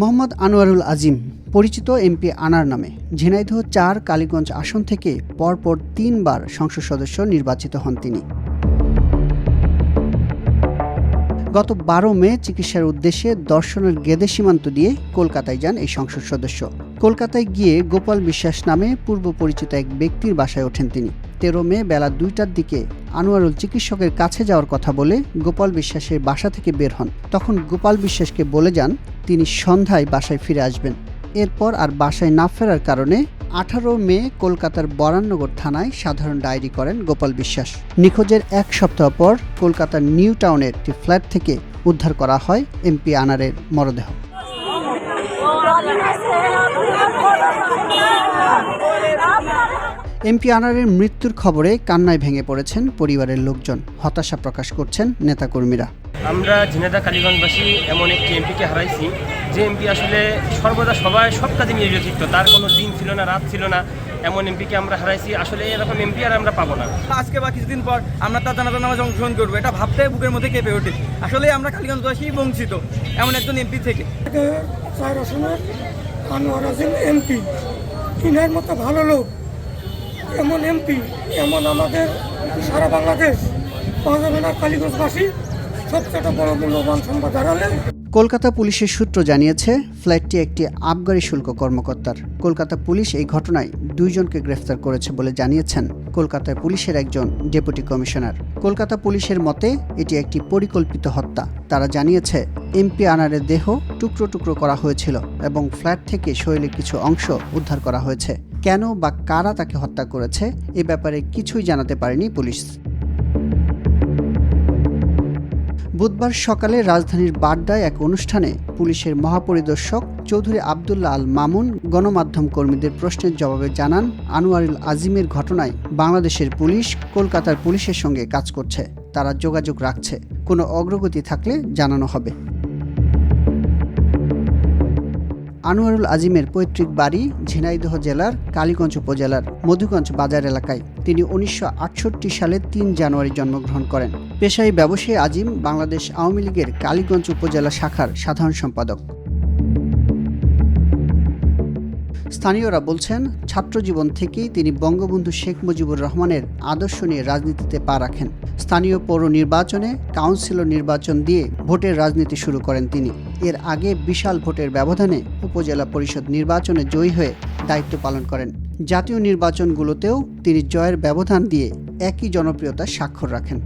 মোহাম্মদ আনোয়ারুল আজিম, পরিচিত এমপি আনার নামে। ঝিনাইদহ চার, কালীগঞ্জ আসন থেকে পরপর তিনবার সংসদ সদস্য নির্বাচিত হন তিনি। গত বারো মে চিকিৎসার উদ্দেশ্যে দর্শনের গেদে সীমান্ত দিয়ে কলকাতায় যান এই সংসদ সদস্য। কলকাতায় গিয়ে গোপাল বিশ্বাস নামে পূর্ব পরিচিত এক ব্যক্তির বাসায় ওঠেন তিনি। তেরো মে বেলা দুইটার দিকে আনোয়ারুল চিকিৎসকের কাছে যাওয়ার কথা বলে গোপাল বিশ্বাসের বাসা থেকে বের হন। তখন গোপাল বিশ্বাসকে বলে যান, তিনি সন্ধ্যায় বাসায় ফিরে আসবেন। এরপর আর বাসায় না ফেরার কারণে আঠারো মে কলকাতার বরাননগর থানায় সাধারণ ডায়েরি করেন গোপাল বিশ্বাস। নিখোঁজের এক সপ্তাহ পর কলকাতার নিউ টাউনের একটি ফ্ল্যাট থেকে উদ্ধার করা হয় এমপি আনারের মরদেহ। এমপি আনারের মৃত্যুর খবরে কান্নায় ভেঙে পড়েছেন পরিবারের লোকজন। হতাশা প্রকাশ করছেন নেতাকর্মীরা। আমরা ঝিনাইদা কালীগঞ্জবাসী এমন একটি এমপিকে হারাইছি। যে এমপি আসলে সর্বদা সবাই সব কাজে নিয়োজিত তার কোনো দিন ছিল না রাত ছিল না এমন এমপিকে আমরা হারাইছি। আসলে এরকম এমপি আর আমরা পাবো না। আজকে বা কিছুদিন পর আমরা তার জানাজা নামাজ অংশগ্রহণ করব। এটা ভাবতে বুকের মধ্যে কেঁপে ওঠে। আসলে আমরা কালীগঞ্জবাসী বঞ্চিত এমন একজন এমপি থেকে। চার আসনের আনোয়ার এমপি। ইনার মতো ভালো লোক এমন এমপি, এমন আমাদের সারা বাংলাদেশ। পাওয়া না কালীগঞ্জবাসী, সবচেয়ে বড় মূল্যবান সংবাদ হারালেন কলকাতা পুলিশের সূত্র জানিয়েছে, ফ্ল্যাটটি একটি আবগারি শুল্ক কর্মকর্তার। কলকাতা পুলিশ এই ঘটনায় দুইজনকে গ্রেফতার করেছে বলে জানিয়েছেন কলকাতার পুলিশের একজন ডেপুটি কমিশনার। কলকাতা পুলিশের মতে, এটি একটি পরিকল্পিত হত্যা। তারা জানিয়েছে, এমপি আনারের দেহ টুকরো টুকরো করা হয়েছিল এবং ফ্ল্যাট থেকে শরীরের কিছু অংশ উদ্ধার করা হয়েছে। কেন বা কারা তাকে হত্যা করেছে এ ব্যাপারে কিছুই জানাতে পারেনি পুলিশ। বুধবার সকালে রাজধানীর বাড্ডায় এক অনুষ্ঠানে পুলিশের মহাপরিদর্শক চৌধুরী আবদুল্লাহ আল মামুন, গণমাধ্যম কর্মীদের প্রশ্নের জবাবে জানান আনোয়ারুল আজিমের ঘটনায় বাংলাদেশের পুলিশ কলকাতার পুলিশের সঙ্গে কাজ করছে, তারা যোগাযোগ রাখছে, কোনো অগ্রগতি থাকলে জানানো হবে। আনোয়ারুল আজিমের পৈতৃক বাড়ি ঝিনাইদহ জেলার কালীগঞ্জ উপজেলার মধুগঞ্জ বাজার এলাকায়। তিনি উনিশশো সালে তিন জানুয়ারি জন্মগ্রহণ করেন। পেশায় ব্যবসায়ী আজিম বাংলাদেশ আওয়ামী লীগের কালীগঞ্জ উপজেলা শাখার সাধারণ সম্পাদক। স্থানীয়রা বলছেন ছাত্রজীবন থেকেই তিনি বঙ্গবন্ধু শেখ মুজিবুর রহমানের আদর্শ নিয়ে রাজনীতিতে পা রাখেন। স্থানীয় পৌর নির্বাচনে কাউন্সিলর নির্বাচন দিয়ে ভোটের রাজনীতি শুরু করেন তিনি। এর আগে বিশাল ভোটের ব্যবধানে উপজেলা পরিষদ নির্বাচনে জয়ী হয়ে দায়িত্ব পালন করেন। জাতীয় নির্বাচনগুলোতেও তিনি জয়ের ব্যবধান দিয়ে একই জনপ্রিয়তার স্বাক্ষর রাখেন।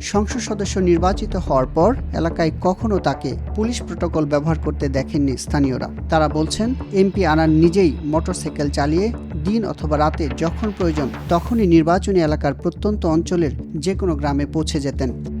সংসদ সদস্য নির্বাচিত হওয়ার পর এলাকায় কখনো তাকে পুলিশ প্রোটোকল ব্যবহার করতে দেখেননি স্থানীয়রা। তারা বলছেন, এমপি আনার নিজেই মোটরসাইকেল চালিয়ে দিন অথবা রাতে যখন প্রয়োজন তখনই নির্বাচনী এলাকার প্রত্যন্ত অঞ্চলের যে কোনো গ্রামে পৌঁছে যেতেন।